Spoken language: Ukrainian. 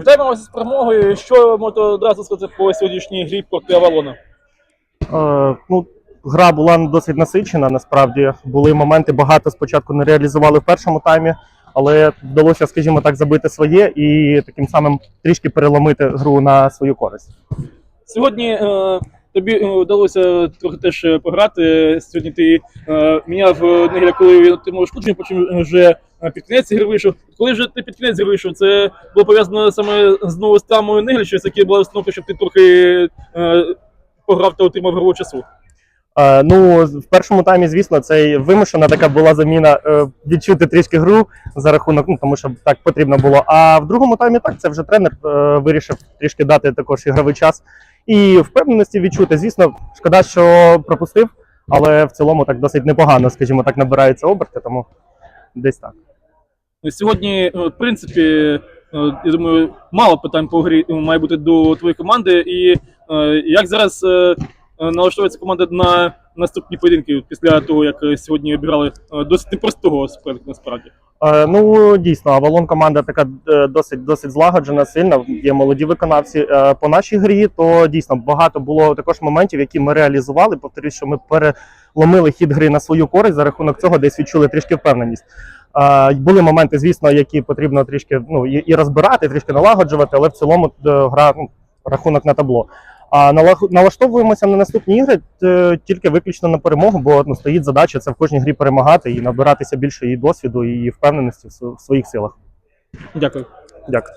Вітаємо вас з перемогою. Що можете одразу сказати по сьогоднішній грі проти Авалона? Е, ну, гра була досить насичена. Насправді були моменти, багато спочатку не реалізували в першому таймі, але вдалося, скажімо так, забити своє і таким самим трішки переломити гру на свою користь. Сьогодні е, тобі е, вдалося трохи теж е, пограти. Сьогодні ти е, міняв е, коли він отримав шкодження, потім вже під кінець гри вийшов. Коли вже ти під кінець гри вийшов, це було пов'язано саме знову з травмою що щось яке була установка, щоб ти трохи пограв та отримав гру часу. Е, ну, в першому таймі, звісно, це вимушена така була заміна е, відчути трішки гру за рахунок, ну тому що так потрібно було. А в другому таймі так це вже тренер е, вирішив трішки дати також ігровий час і впевненості відчути. Звісно, шкода, що пропустив, але в цілому так досить непогано, скажімо так, набираються оберти, тому десь так. Сьогодні, в принципі, я думаю, мало питань по грі має бути до твоєї команди. І як зараз налаштовується команда на наступні поєдинки після того, як е, сьогодні обіграли е, досить непростого суперника насправді. Е, Ну дійсно, Авалон команда така е, досить досить злагоджена, сильна. Є молоді виконавці. Е, По нашій грі то дійсно багато було також моментів, які ми реалізували. Повторюсь, що ми переломили хід гри на свою користь. За рахунок цього десь відчули трішки впевненість. Е, Були моменти, звісно, які потрібно трішки ну і розбирати, трішки налагоджувати, але в цілому е, гра ну, рахунок на табло. А налаштовуємося на наступні ігри е, тільки виключно на перемогу, бо ну, стоїть задача це в кожній грі перемагати і набиратися більше її досвіду, і впевненості в в своїх силах. Дякую. Дякую.